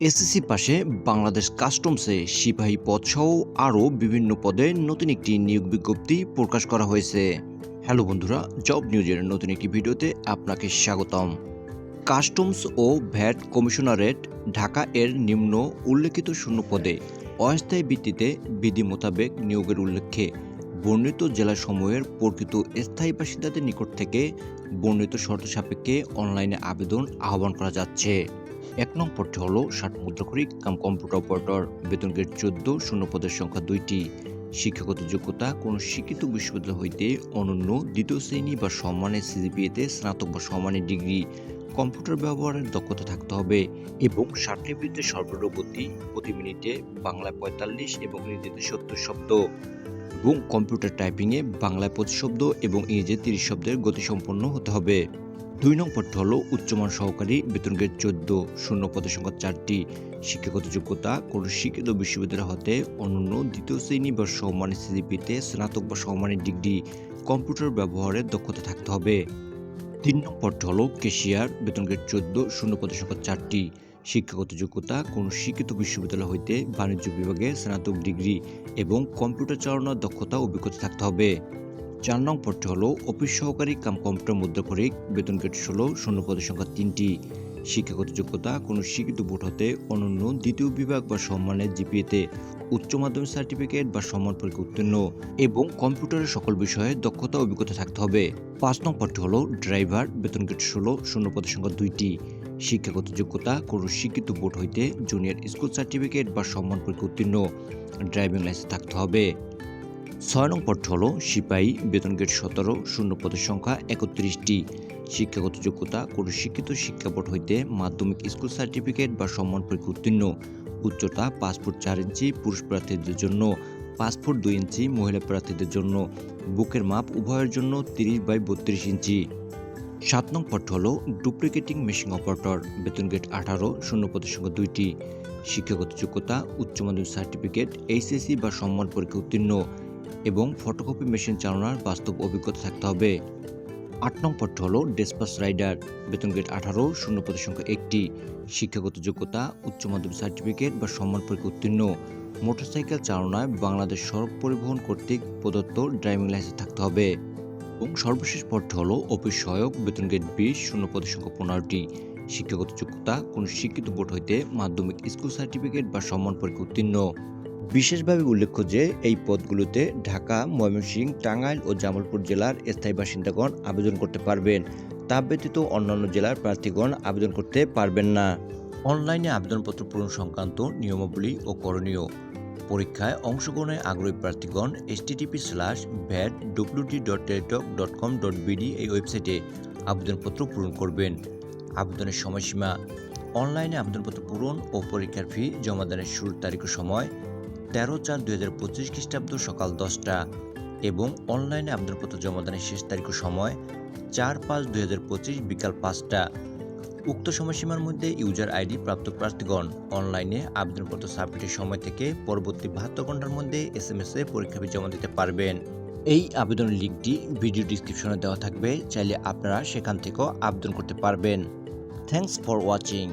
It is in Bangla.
এসএসসি পাশে বাংলাদেশ কাস্টমসে সিপাহী পদসহ আরও বিভিন্ন পদে নতুন একটি নিয়োগ বিজ্ঞপ্তি প্রকাশ করা হয়েছে। হ্যালো বন্ধুরা, জব নিউজের নতুন একটি ভিডিওতে আপনাকে স্বাগতম। কাস্টমস ও ভ্যাট কমিশনারেট ঢাকা এর নিম্ন উল্লেখিত শূন্য পদে অস্থায়ী ভিত্তিতে বিধি মোতাবেক নিয়োগের উল্লেখে বর্ণিত জেলাসমূহের প্রকৃত স্থায়ী বাসিন্দাদের নিকট থেকে বর্ণিত শর্ত সাপেক্ষে অনলাইনে আবেদন আহ্বান করা যাচ্ছে। এক নং পদটি হল ষাট মুদ্রাক্ষরিক, কাম কম্পিউটার অপারেটর বেতন গ্রেড চোদ্দ, শূন্য পদের সংখ্যা দুইটি। শিক্ষাগত যোগ্যতা, কোনো শিক্ষিত বিশ্ববিদ্যালয় হইতে অনন্য দ্বিতীয় শ্রেণি বা সম্মানের সিজিপিএতে স্নাতক বা সম্মানের ডিগ্রি। কম্পিউটার ব্যবহারের দক্ষতা থাকতে হবে এবং ষাটটির বিরুদ্ধে সর্বাধিক গতি প্রতি মিনিটে বাংলায় পঁয়তাল্লিশ এবং ইংরেজিতে সত্তর শব্দ এবং কম্পিউটার টাইপিংয়ে বাংলায় পঁচিশ শব্দ এবং ইংরেজিতে তিরিশ শব্দের গতিসম্পন্ন হতে হবে। দুই নং পদটি হল উচ্চমান সহকারী, বেতন গ্রেড চোদ্দ, শূন্য পদের সংখ্যা চারটি। শিক্ষাগত যোগ্যতা, কোনো শিক্ষিত বিশ্ববিদ্যালয় হতে অনন্য দ্বিতীয় শ্রেণি বা সম্মানের সিজিপিতে স্নাতক বা সম্মানের ডিগ্রি। কম্পিউটার ব্যবহারের দক্ষতা থাকতে হবে। তিন নং পদটি হল কেশিয়ার বেতন গ্রেড চোদ্দ, শূন্য পদের সংখ্যা চারটি। শিক্ষাগত যোগ্যতা, কোনো শিক্ষিত বিশ্ববিদ্যালয় হইতে বাণিজ্য বিভাগে স্নাতক ডিগ্রি এবং কম্পিউটার চালানোর দক্ষতা অভিজ্ঞতা থাকতে হবে। চার নং পদটি হল অফিস সহকারী কাম কম্পিউটার মুদ্রাক্ষরিক বেতন গ্রেড ষোলো, শূন্য পদের সংখ্যা তিনটি। শিক্ষাগত যোগ্যতা, কোনো শিক্ষিত বোর্ড হতে অনন্য দ্বিতীয় বিভাগ বা সম্মানের জিপিএতে উচ্চ মাধ্যমিক সার্টিফিকেট বা সম্মান পরীক্ষা উত্তীর্ণ এবং কম্পিউটারের সকল বিষয়ে দক্ষতা অভিজ্ঞতা থাকতে হবে। পাঁচ নং পদটি হল ড্রাইভার, বেতন গ্রেড ষোলো, শূন্য পদের সংখ্যা দুইটি। শিক্ষাগত যোগ্যতা, কোনো শিক্ষিত বোর্ড হইতে জুনিয়র স্কুল সার্টিফিকেট বা সম্মান পরীক্ষা উত্তীর্ণ। ড্রাইভিং লাইসেন্স থাকতে হবে। ছয় নং পদটি হল সিপাহী বেতন গেট সতেরো, শূন্য পদের সংখ্যা একত্রিশটি। শিক্ষাগত যোগ্যতা, কোনো শিক্ষিত শিক্ষা বোর্ড হইতে মাধ্যমিক স্কুল সার্টিফিকেট বা সম্মান পরীক্ষা উত্তীর্ণ। উচ্চতা ফুট চার ইঞ্চি, পুরুষ প্রার্থীদের জন্য ফুট দুই ইঞ্চি, মহিলা প্রার্থীদের জন্য। বুকের মাপ উভয়ের জন্য তিরিশ বাই বত্রিশ ইঞ্চি। সাত নং পদটি হল ডুপ্লিকেটিং মেশিন অপারেটর, বেতন গেট আঠারো, শূন্য পদের সংখ্যা দুইটি। শিক্ষাগত যোগ্যতা, উচ্চ মাধ্যমিক সার্টিফিকেট, এইচএসসি বা সম্মান পরীক্ষা উত্তীর্ণ। এবং ফটোকপি মেশিন চালানোর বাস্তব অভিজ্ঞতা থাকতে হবে। আট নম্বরটি হল ডেসপাস রাইডার বেতন গ্রেড আঠারো, শূন্য পদের সংখ্যা একটি, শিক্ষাগত যোগ্যতা, উচ্চ মাধ্যমিক সার্টিফিকেট বা সম্মান পরীক্ষা উত্তীর্ণ। মোটরসাইকেল চালনায় বাংলাদেশ সড়ক পরিবহন কর্তৃক প্রদত্ত ড্রাইভিং লাইসেন্স থাকতে হবে। এবং সর্বশেষ পদটি হল অফিস সহায়ক, বেতন গ্রেড বিশ, শূন্য পদের সংখ্যা পনেরোটি, শিক্ষাগত যোগ্যতা, কোনো শিক্ষিত বোর্ড হইতে মাধ্যমিক স্কুল সার্টিফিকেট বা সম্মান পরীক্ষা উত্তীর্ণ। বিশেষভাবে উল্লেখ্য যে এই পদগুলোতে ঢাকা, ময়মনসিংহ, টাঙ্গাইল ও জামালপুর জেলার স্থায়ী বাসিন্দাগণ আবেদন করতে পারবেন। তা ব্যতীত অন্যান্য জেলার প্রার্থীগণ আবেদন করতে পারবেন না। অনলাইনে আবেদনপত্র পূরণ সংক্রান্ত নিয়মাবলী ও করণীয়। পরীক্ষায় অংশগ্রহণে আগ্রহী প্রার্থীগণ HTTP slash VAT W D dot Teletalk dot com dot BD এই ওয়েবসাইটে আবেদনপত্র পূরণ করবেন। আবেদনের সময়সীমা। অনলাইনে আবেদনপত্র পূরণ ও পরীক্ষার ফি জমাদানের শুরুর তারিখ ও সময় তেরো চার দুই হাজার পঁচিশ খ্রিস্টাব্দ সকাল দশটা এবং অনলাইনে আবেদনপত্র জমাদানের শেষ তারিখ সময় চার পাঁচ দুই হাজার পঁচিশ বিকাল পাঁচটা। উক্ত সময়সীমার মধ্যে ইউজার আইডি প্রাপ্ত প্রার্থীগণ অনলাইনে আবেদনপত্র সাবমিটের সময় থেকে পরবর্তী বাহাত্তর ঘণ্টার মধ্যে এস এম এস এ পরীক্ষা ফি জমা দিতে পারবেন। এই আবেদনের লিঙ্কটি ভিডিও ডিসক্রিপশনে দেওয়া থাকবে, চাইলে আপনারা সেখান থেকেও আবেদন করতে পারবেন। Thanks for watching